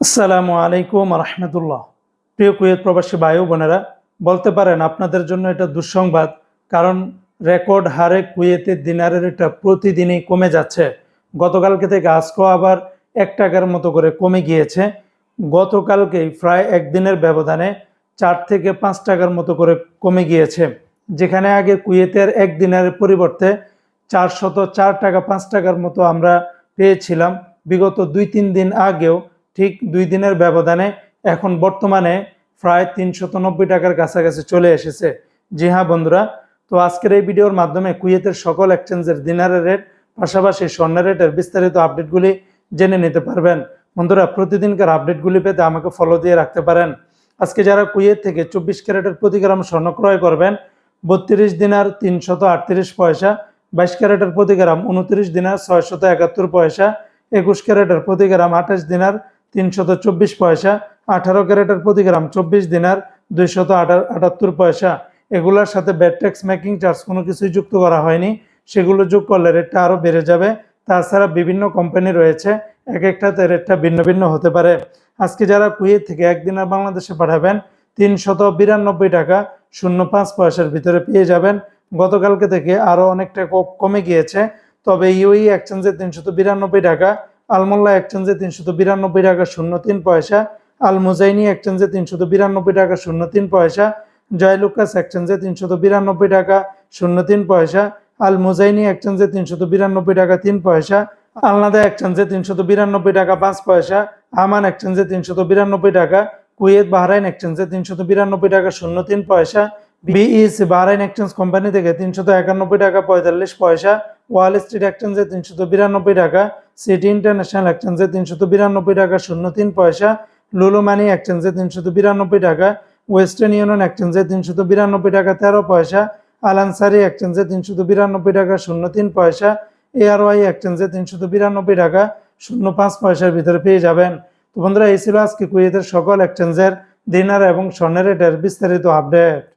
আসসালামু আলাইকুম রহমতুল্লাহ প্রিয় কুয়েত প্রবাসী বায়ু বোনেরা, বলতে পারেন আপনাদের জন্য এটা দুঃসংবাদ, কারণ রেকর্ড হারে কুয়েতের দিনারের এটা প্রতিদিনই কমে যাচ্ছে। গতকালকে থেকে আজকেও আবার এক টাকার মতো করে কমে গিয়েছে। গতকালকেই প্রায় একদিনের ব্যবধানে চার থেকে পাঁচ টাকার মতো করে কমে গিয়েছে। যেখানে আগে কুয়েতের এক দিনারের পরিবর্তে চারশত চার টাকা পাঁচ টাকার মতো আমরা পেয়েছিলাম। বিগত দুই তিন দিন আগেও ঠিক দুই দিনের ব্যবধানে এখন বর্তমানে প্রায় তিনশত নব্বই টাকার কাছাকাছি চলে এসেছে। জি হ্যাঁ বন্ধুরা, তো আজকের এই ভিডিওর মাধ্যমে কুয়েতের সকল এক্সচেঞ্জের দিনারের রেট, পাশাপাশি স্বর্ণের রেটের বিস্তারিত আপডেটগুলি জেনে নিতে পারবেন। বন্ধুরা, প্রতিদিনকার আপডেটগুলি পেতে আমাকে ফলো দিয়ে রাখতে পারেন। আজকে যারা কুয়েত থেকে চব্বিশ ক্যারেটের প্রতি গ্রাম স্বর্ণ ক্রয় করবেন, বত্রিশ দিনার তিনশত আটত্রিশ পয়সা, বাইশ ক্যারেটের প্রতি গ্রাম উনত্রিশ দিনার ছয়শত একাত্তর পয়সা, একুশ ক্যারেটের প্রতি গ্রাম আঠাশ দিনার তিনশত চব্বিশ পয়সা, আঠারো ক্যারেটের প্রতি গ্রাম চব্বিশ দিনার দুইশত আটাত্তর পয়সা। এগুলোর সাথে ব্যাড ট্যাক্স মেকিং চার্জ কোনো কিছুই যুক্ত করা হয়নি। সেগুলো যোগ করলে রেটটা আরও বেড়ে যাবে। তাছাড়া বিভিন্ন কোম্পানি রয়েছে। এক একটাতে রেটটা ভিন্ন ভিন্ন হতে পারে। আজকে যারা কুয়েত থেকে একদিনের বাংলাদেশে পাঠাবেন, তিনশত বিরানব্বই টাকা শূন্য পাঁচ পয়সার ভিতরে পেয়ে যাবেন। গতকালকে থেকে আরও অনেকটা কমে গিয়েছে। তবে ইউই এক্সচেঞ্জে তিনশত বিরানব্বই টাকা আলমোল্লা এক্সচেঞ্জে তিনশত বিরানব্বই টাকা শূন্য তিন পয়সা আল মুজাইনি এক্সচেঞ্জে তিনশত বিরানব্বই টাকা শূন্য তিন পয়সা, জয়লুকাস এক্সচেঞ্জে তিনশত বিরানব্বই টাকা শূন্য তিন পয়সা আল মুজাইনি এক্সচেঞ্জে তিনশত বিরানব্বই টাকা তিন পয়সা, আলনাদা এক্সচেঞ্জে তিনশত বিরানব্বই টাকা পাঁচ পয়সা, আমান এক্সচেঞ্জে তিনশত বিরানব্বই টাকা, কুয়েত বাহরাইন এক্সচেঞ্জে তিনশত বিরানব্বই টাকা শূন্য তিন পয়সা, বিইসি বাহরাইন এক্সচেঞ্জ কোম্পানি থেকে তিনশত একানব্বই টাকা পঁয়তাল্লিশ পয়সা ওয়াল স্ট্রিট এক্সচেঞ্জে তিনশত বিরানব্বই টাকা, সিটি ইন্টারন্যাশনাল এক্সচেঞ্জে তিনশত বিরানব্বই টাকা শূন্য তিন পয়সা লুলু মানি এক্সচেঞ্জে তিনশত বিরানব্বই টাকা, ওয়েস্টার্ন ইউনিয়ন এক্সচেঞ্জে তিনশত বিরানব্বই টাকা, তেরো পয়সা, আলানসারি এক্সচেঞ্জে তিনশত বিরানব্বই টাকা শূন্য তিন পয়সা, এআরওয়াই এক্সচেঞ্জে তিনশত বিরানব্বই টাকা, শূন্য পাঁচ পয়সার ভিতরে পেয়ে যাবেন। তো বন্ধুরা, এই ছিল আজকে কুয়েতের সকল এক্সচেঞ্জের দিনার এবং স্বর্ণের রেটের বিস্তারিত আপডেট।